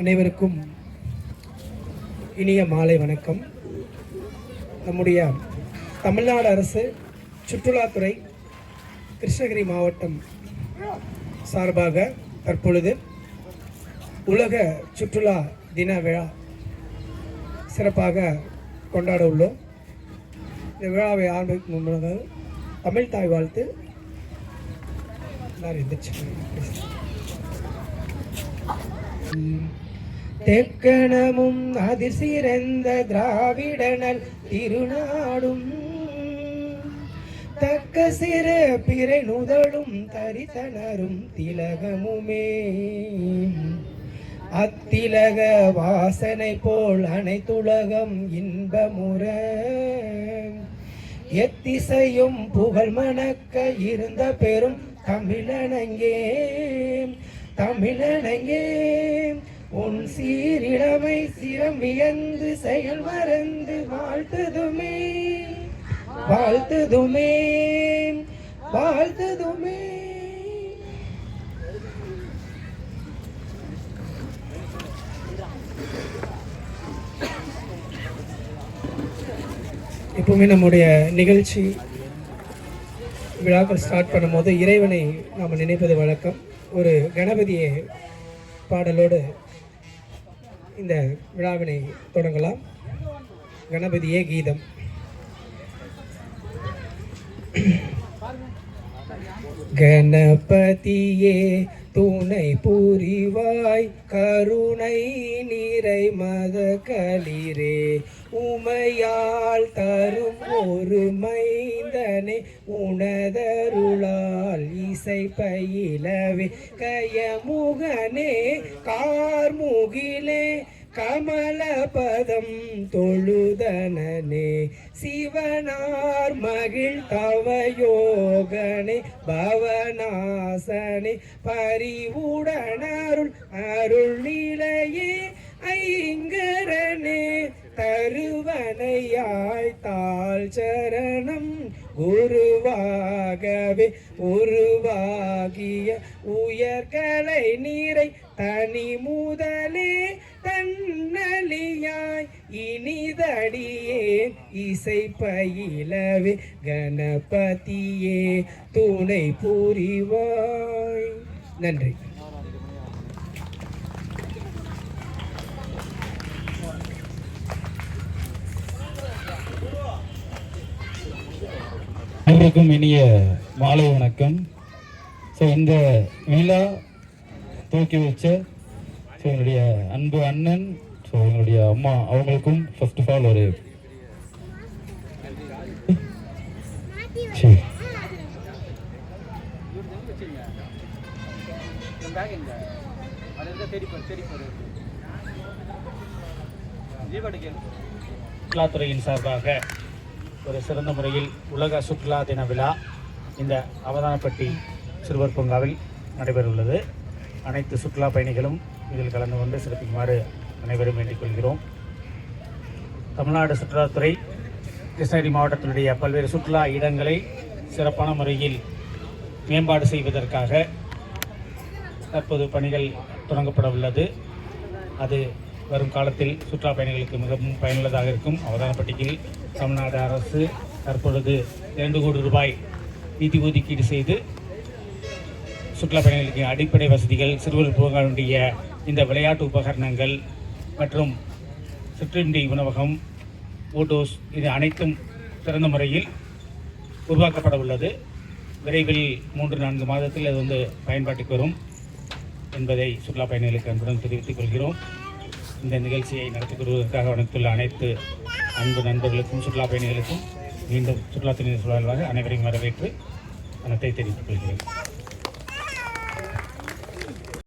அனைவருக்கும் இனிய மாலை வணக்கம். நம்முடைய தமிழ்நாடு அரசு சுற்றுலாத்துறை கிருஷ்ணகிரி மாவட்டம் சார்பாக தற்பொழுது உலக சுற்றுலா தின விழா சிறப்பாக கொண்டாட உள்ளோம். இந்த விழாவை ஆரம்பிக்கும் முன்னதாக தமிழ் தாய் வாழ்த்து. எல்லாரும் எந்திரிச்சு தெக்கணமும் அதிர்சிறந்த திராவிடனல் திருநாடும். தக்க சிற பிறை நுதலும் தரித்தனரும் திலகமுமே. அத்திலக வாசனை போல் அனைத்துலகம் இன்பமுற. எத்திசையும் புகழ் மணக்க இருந்த பெரும் தமிழனங்கே. தமிழனங்கே. உன் சீரிழமை சிரம் வியந்து செயல் மறந்து வாழ்த்துதுமே. வாழ்த்துதுமே. வாழ்த்துதுமே. எப்பவுமே நம்முடைய நிகழ்ச்சி விழாக்கள் ஸ்டார்ட் பண்ணும்போது இறைவனை நாம் நினைப்பது வழக்கம். ஒரு கணபதியை பாடலோடு இந்த விழாவினை தொடங்கலாம். கணபதியே கீதம். கணபதியே துணை புரிவாய் கருணை நிறை மத களிரே உமையால் தரும் ஒரு மைந்தனே உணதருளால் இசை பயிலவே கயமுகனே கார்முகிலே கமல பதம் தொழுதனே சிவனார் மகிழ் தவயோகனே பவனாசனே. பரிவுடனருள் அருள் நிலையே ஐங்கரனே. தருவனையாய் தாழ் சரணம் குருவாகவே உருவாகிய உயர்கலை நீரை தனி முதலே இசை பயிலவே கணபதியே துணை புரிவாய். நன்றி. அனைவருக்கும் இனிய மாலை வணக்கம். ஸோ இந்த விழா தூக்கி வச்ச ஸோ என்னுடைய அன்பு அண்ணன் ஸோ என்னுடைய அம்மா அவங்களுக்கும் ஃபர்ஸ்ட் ஆஃப் ஆல் ஒரு சுற்றுலாத்துறையின் சார்பாக ஒரு சிறந்த முறையில் உலக சுற்றுலா தின விழா இந்த அவதானப்பட்டி சிறுவர் பூங்காவில் நடைபெறவுள்ளது அனைத்து சுற்றுலா பயணிகளும் இதில் கலந்து கொண்டு சிறப்பிக்குமாறு அனைவரும் வேண்டிக்கொள்கிறோம் தமிழ்நாடு சுற்றுலாத்துறை கிருஷ்ணகிரி மாவட்டத்தினுடைய பல்வேறு சுற்றுலா இடங்களை சிறப்பான முறையில் மேம்பாடு செய்வதற்காக தற்போது பணிகள் தொடங்கப்பட உள்ளது. அது வரும் காலத்தில் சுற்றுலா பயணிகளுக்கு மிகவும் பயனுள்ளதாக இருக்கும். அவதானப்பட்டியில் தமிழ்நாடு அரசு தற்பொழுது இரண்டு கோடி ரூபாய் நிதி ஒதுக்கீடு செய்து சுற்றுலா பயணிகளுக்கு அடிப்படை வசதிகள் சிறுவர் பூங்காவுடைய இந்த விளையாட்டு உபகரணங்கள் மற்றும் சிற்றுண்டி உணவகம் ஓட்டோஸ் இது அனைத்தும் சிறந்த முறையில் உருவாக்கப்பட உள்ளது. விரைவில் மூன்று நான்கு மாதத்தில் அது வந்து பயன்பாட்டுக்கு வரும் என்பதை சுற்றுலா பயணிகளுக்கு அன்புடன் தெரிவித்துக் கொள்கிறோம். இந்த நிகழ்ச்சியை நடத்தி கொள்வதற்காக வணக்கத்துள்ள அனைத்து அன்பு நண்பர்களுக்கும் சுற்றுலா பயணிகளுக்கும் மீண்டும் சுற்றுலாத்துறை சூழலாக அனைவரையும் வரவேற்று வணக்கத்தை தெரிவித்துக் கொள்கிறேன்.